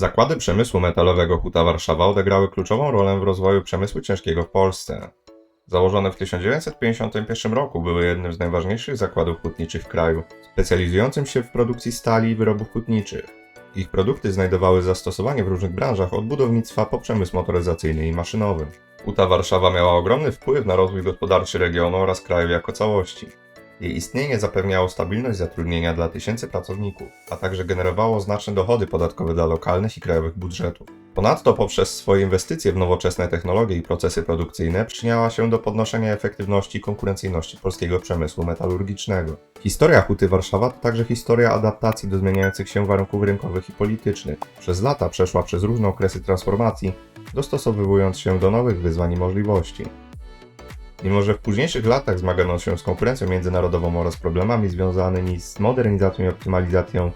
Zakłady przemysłu metalowego Huta Warszawa odegrały kluczową rolę w rozwoju przemysłu ciężkiego w Polsce. Założone w 1951 roku były jednym z najważniejszych zakładów hutniczych w kraju, specjalizującym się w produkcji stali i wyrobów hutniczych. Ich produkty znajdowały zastosowanie w różnych branżach od budownictwa po przemysł motoryzacyjny i maszynowy. Huta Warszawa miała ogromny wpływ na rozwój gospodarczy regionu oraz kraju jako całości. Jej istnienie zapewniało stabilność zatrudnienia dla tysięcy pracowników, a także generowało znaczne dochody podatkowe dla lokalnych i krajowych budżetów. Ponadto poprzez swoje inwestycje w nowoczesne technologie i procesy produkcyjne przyczyniała się do podnoszenia efektywności i konkurencyjności polskiego przemysłu metalurgicznego. Historia Huty Warszawa to także historia adaptacji do zmieniających się warunków rynkowych i politycznych. Przez lata przeszła przez różne okresy transformacji, dostosowując się do nowych wyzwań i możliwości. Mimo, że w późniejszych latach zmagano się z konkurencją międzynarodową oraz problemami związanymi z modernizacją i optymalizacją,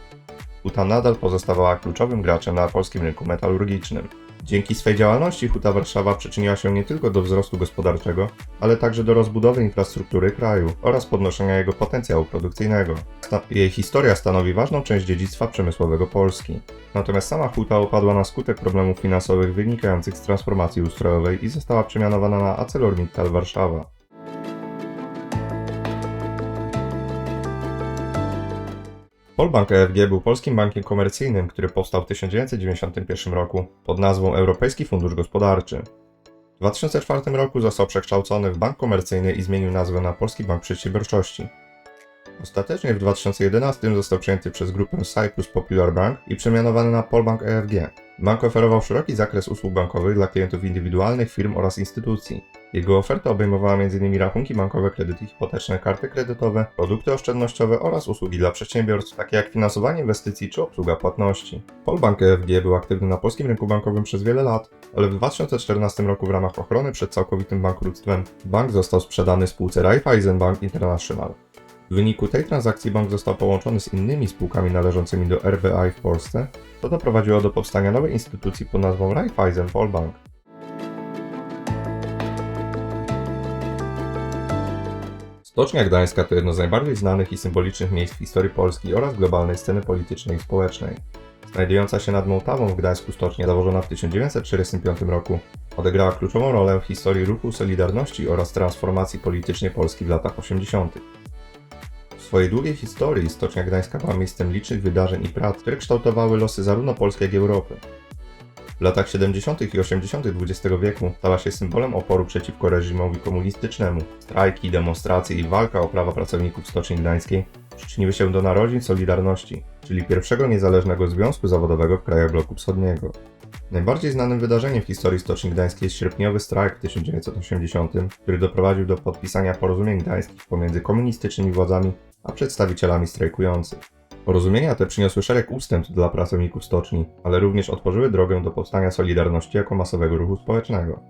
Huta nadal pozostawała kluczowym graczem na polskim rynku metalurgicznym. Dzięki swej działalności Huta Warszawa przyczyniła się nie tylko do wzrostu gospodarczego, ale także do rozbudowy infrastruktury kraju oraz podnoszenia jego potencjału produkcyjnego. Sta- jej historia stanowi ważną część dziedzictwa przemysłowego Polski. Natomiast sama huta upadła na skutek problemów finansowych wynikających z transformacji ustrojowej i została przemianowana na ArcelorMittal Warszawa. Polbank EFG był polskim bankiem komercyjnym, który powstał w 1991 roku pod nazwą Europejski Fundusz Gospodarczy. W 2004 roku został przekształcony w bank komercyjny i zmienił nazwę na Polski Bank Przedsiębiorczości. Ostatecznie w 2011 został przejęty przez grupę Cyprus Popular Bank i przemianowany na Polbank EFG. Bank oferował szeroki zakres usług bankowych dla klientów indywidualnych, firm oraz instytucji. Jego oferta obejmowała m.in. rachunki bankowe, kredyty hipoteczne, karty kredytowe, produkty oszczędnościowe oraz usługi dla przedsiębiorstw, takie jak finansowanie inwestycji czy obsługa płatności. Polbank EFG był aktywny na polskim rynku bankowym przez wiele lat, ale w 2014 roku w ramach ochrony przed całkowitym bankructwem bank został sprzedany spółce Raiffeisen Bank International. W wyniku tej transakcji bank został połączony z innymi spółkami należącymi do RBI w Polsce, co doprowadziło do powstania nowej instytucji pod nazwą Raiffeisen Polbank. Stocznia Gdańska to jedno z najbardziej znanych i symbolicznych miejsc w historii Polski oraz globalnej sceny politycznej i społecznej. Znajdująca się nad Mołtawą w Gdańsku stocznia założona w 1945 roku odegrała kluczową rolę w historii ruchu Solidarności oraz transformacji politycznej Polski w latach 80. W swojej długiej historii Stocznia Gdańska była miejscem licznych wydarzeń i prac, które kształtowały losy zarówno Polski, jak i Europy. W latach 70. i 80. XX wieku stała się symbolem oporu przeciwko reżimowi komunistycznemu. Strajki, demonstracje i walka o prawa pracowników Stoczni Gdańskiej przyczyniły się do narodzin Solidarności, czyli pierwszego niezależnego związku zawodowego w krajach bloku wschodniego. Najbardziej znanym wydarzeniem w historii Stoczni Gdańskiej jest sierpniowy strajk w 1980, który doprowadził do podpisania porozumień gdańskich pomiędzy komunistycznymi władzami a przedstawicielami strajkujących. Porozumienia te przyniosły szereg ustępstw dla pracowników stoczni, ale również otworzyły drogę do powstania Solidarności jako masowego ruchu społecznego.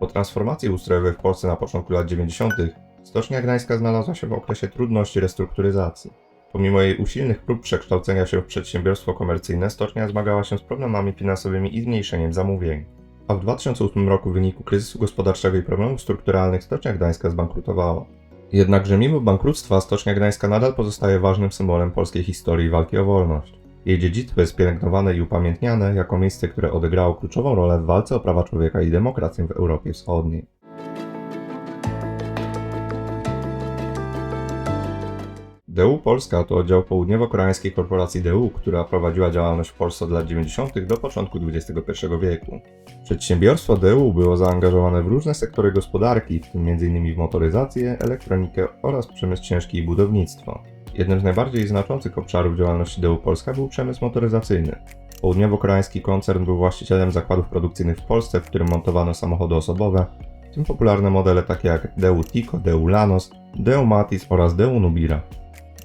Po transformacji ustrojowej w Polsce na początku lat 90. Stocznia Gdańska znalazła się w okresie trudności restrukturyzacji. Pomimo jej usilnych prób przekształcenia się w przedsiębiorstwo komercyjne, stocznia zmagała się z problemami finansowymi i zmniejszeniem zamówień. A w 2008 roku w wyniku kryzysu gospodarczego i problemów strukturalnych Stocznia Gdańska zbankrutowała. Jednakże mimo bankructwa Stocznia Gdańska nadal pozostaje ważnym symbolem polskiej historii walki o wolność. Jej dziedzictwo jest pielęgnowane i upamiętniane jako miejsce, które odegrało kluczową rolę w walce o prawa człowieka i demokrację w Europie Wschodniej. DU Polska to oddział południowo-koreańskiej korporacji DU, która prowadziła działalność w Polsce od lat 90. do początku XXI wieku. Przedsiębiorstwo DU było zaangażowane w różne sektory gospodarki, w tym m.in. w motoryzację, elektronikę oraz przemysł ciężki i budownictwo. Jednym z najbardziej znaczących obszarów działalności DU Polska był przemysł motoryzacyjny. Południowo-koreański koncern był właścicielem zakładów produkcyjnych w Polsce, w którym montowano samochody osobowe, w tym popularne modele takie jak DU Tico, DU Lanos, DU Matis oraz DU Nubira.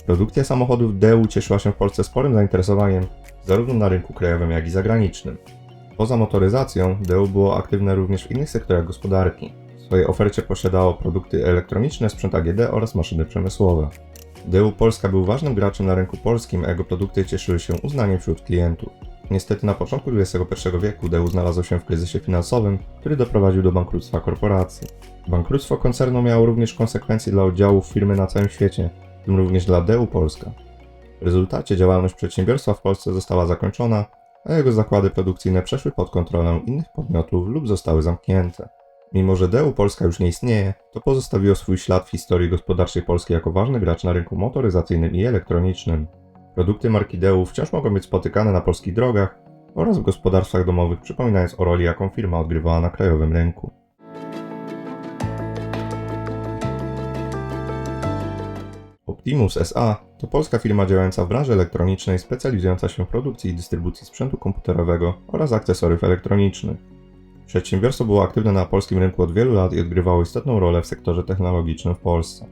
Produkcja samochodów DEU cieszyła się w Polsce sporym zainteresowaniem, zarówno na rynku krajowym, jak i zagranicznym. Poza motoryzacją, DEU było aktywne również w innych sektorach gospodarki. W swojej ofercie posiadało produkty elektroniczne, sprzęt AGD oraz maszyny przemysłowe. DEU Polska był ważnym graczem na rynku polskim, a jego produkty cieszyły się uznaniem wśród klientów. Niestety na początku XXI wieku DEU znalazło się w kryzysie finansowym, który doprowadził do bankructwa korporacji. Bankructwo koncernu miało również konsekwencje dla oddziałów firmy na całym świecie, w tym również dla DEU Polska. W rezultacie działalność przedsiębiorstwa w Polsce została zakończona, a jego zakłady produkcyjne przeszły pod kontrolę innych podmiotów lub zostały zamknięte. Mimo, że DEU Polska już nie istnieje, to pozostawiło swój ślad w historii gospodarczej Polski jako ważny gracz na rynku motoryzacyjnym i elektronicznym. Produkty marki DEU wciąż mogą być spotykane na polskich drogach oraz w gospodarstwach domowych, przypominając o roli, jaką firma odgrywała na krajowym rynku. Optimus SA to polska firma działająca w branży elektronicznej specjalizująca się w produkcji i dystrybucji sprzętu komputerowego oraz akcesoriów elektronicznych. Przedsiębiorstwo było aktywne na polskim rynku od wielu lat i odgrywało istotną rolę w sektorze technologicznym w Polsce.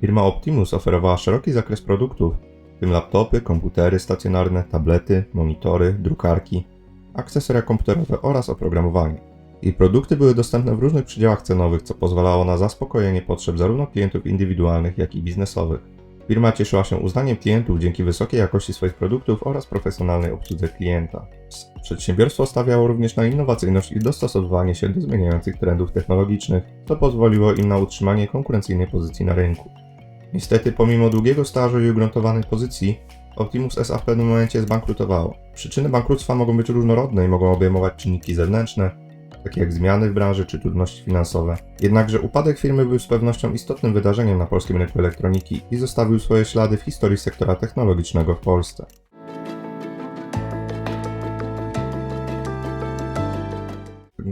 Firma Optimus oferowała szeroki zakres produktów, w tym laptopy, komputery stacjonarne, tablety, monitory, drukarki, akcesoria komputerowe oraz oprogramowanie. Jej produkty były dostępne w różnych przedziałach cenowych, co pozwalało na zaspokojenie potrzeb zarówno klientów indywidualnych, jak i biznesowych. Firma cieszyła się uznaniem klientów dzięki wysokiej jakości swoich produktów oraz profesjonalnej obsłudze klienta. Przedsiębiorstwo stawiało również na innowacyjność i dostosowywanie się do zmieniających trendów technologicznych, co pozwoliło im na utrzymanie konkurencyjnej pozycji na rynku. Niestety, pomimo długiego stażu i ugruntowanej pozycji, Optimus SA w pewnym momencie zbankrutowało. Przyczyny bankructwa mogą być różnorodne i mogą obejmować czynniki zewnętrzne, takie jak zmiany w branży czy trudności finansowe. Jednakże upadek firmy był z pewnością istotnym wydarzeniem na polskim rynku elektroniki i zostawił swoje ślady w historii sektora technologicznego w Polsce.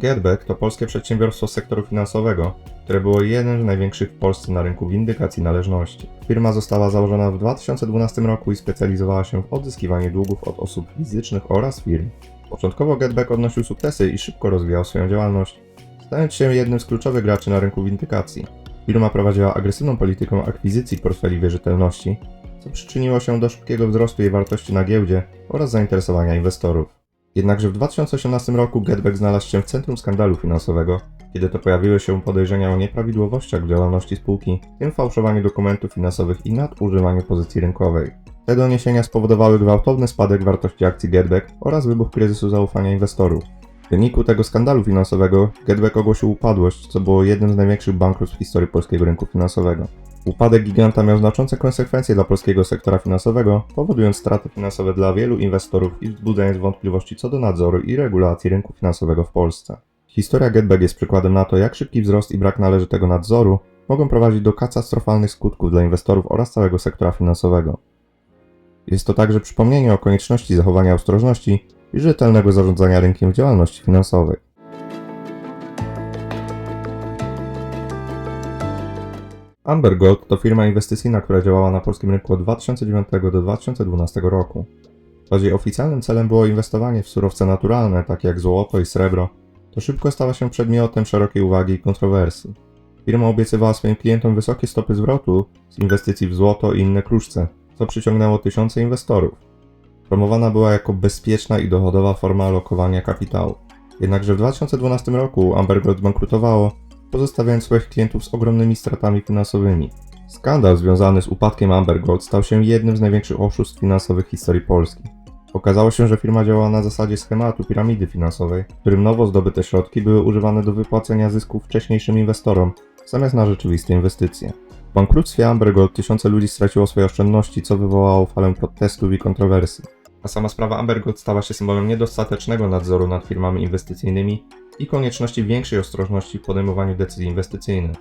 Getback to polskie przedsiębiorstwo sektoru finansowego, które było jednym z największych w Polsce na rynku windykacji należności. Firma została założona w 2012 roku i specjalizowała się w odzyskiwaniu długów od osób fizycznych oraz firm. Początkowo Getback odnosił sukcesy i szybko rozwijał swoją działalność, stając się jednym z kluczowych graczy na rynku windykacji. Firma prowadziła agresywną politykę akwizycji portfeli wierzytelności, co przyczyniło się do szybkiego wzrostu jej wartości na giełdzie oraz zainteresowania inwestorów. Jednakże w 2018 roku Getback znalazł się w centrum skandalu finansowego, kiedy to pojawiły się podejrzenia o nieprawidłowościach w działalności spółki, w tym fałszowaniu dokumentów finansowych i nadużywaniu pozycji rynkowej. Te doniesienia spowodowały gwałtowny spadek wartości akcji Getback oraz wybuch kryzysu zaufania inwestorów. W wyniku tego skandalu finansowego Getback ogłosił upadłość, co było jednym z największych bankructw w historii polskiego rynku finansowego. Upadek giganta miał znaczące konsekwencje dla polskiego sektora finansowego, powodując straty finansowe dla wielu inwestorów i wzbudzając wątpliwości co do nadzoru i regulacji rynku finansowego w Polsce. Historia Getback jest przykładem na to, jak szybki wzrost i brak należytego nadzoru mogą prowadzić do katastrofalnych skutków dla inwestorów oraz całego sektora finansowego. Jest to także przypomnienie o konieczności zachowania ostrożności i rzetelnego zarządzania rynkiem w działalności finansowej. Amber Gold to firma inwestycyjna, która działała na polskim rynku od 2009 do 2012 roku. Jej oficjalnym celem było inwestowanie w surowce naturalne, takie jak złoto i srebro, to szybko stała się przedmiotem szerokiej uwagi i kontrowersji. Firma obiecywała swoim klientom wysokie stopy zwrotu z inwestycji w złoto i inne kruszce, co przyciągnęło tysiące inwestorów. Promowana była jako bezpieczna i dochodowa forma alokowania kapitału. Jednakże w 2012 roku Amber Gold bankrutowało, pozostawiając swoich klientów z ogromnymi stratami finansowymi. Skandal związany z upadkiem Amber Gold stał się jednym z największych oszustw finansowych historii Polski. Okazało się, że firma działała na zasadzie schematu piramidy finansowej, w którym nowo zdobyte środki były używane do wypłacenia zysków wcześniejszym inwestorom, zamiast na rzeczywiste inwestycje. W bankructwie Amber tysiące ludzi straciło swoje oszczędności, co wywołało falę protestów i kontrowersji. A sama sprawa Amber stała się symbolem niedostatecznego nadzoru nad firmami inwestycyjnymi i konieczności większej ostrożności w podejmowaniu decyzji inwestycyjnych.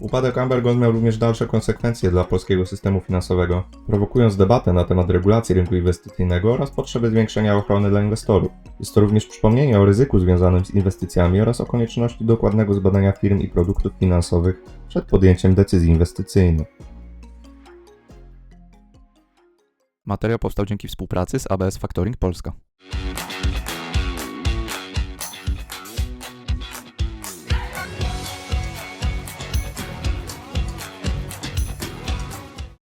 Upadek Amber Gold miał również dalsze konsekwencje dla polskiego systemu finansowego, prowokując debatę na temat regulacji rynku inwestycyjnego oraz potrzeby zwiększenia ochrony dla inwestorów. Jest to również przypomnienie o ryzyku związanym z inwestycjami oraz o konieczności dokładnego zbadania firm i produktów finansowych przed podjęciem decyzji inwestycyjnych. Materiał powstał dzięki współpracy z ABS Factoring Polska.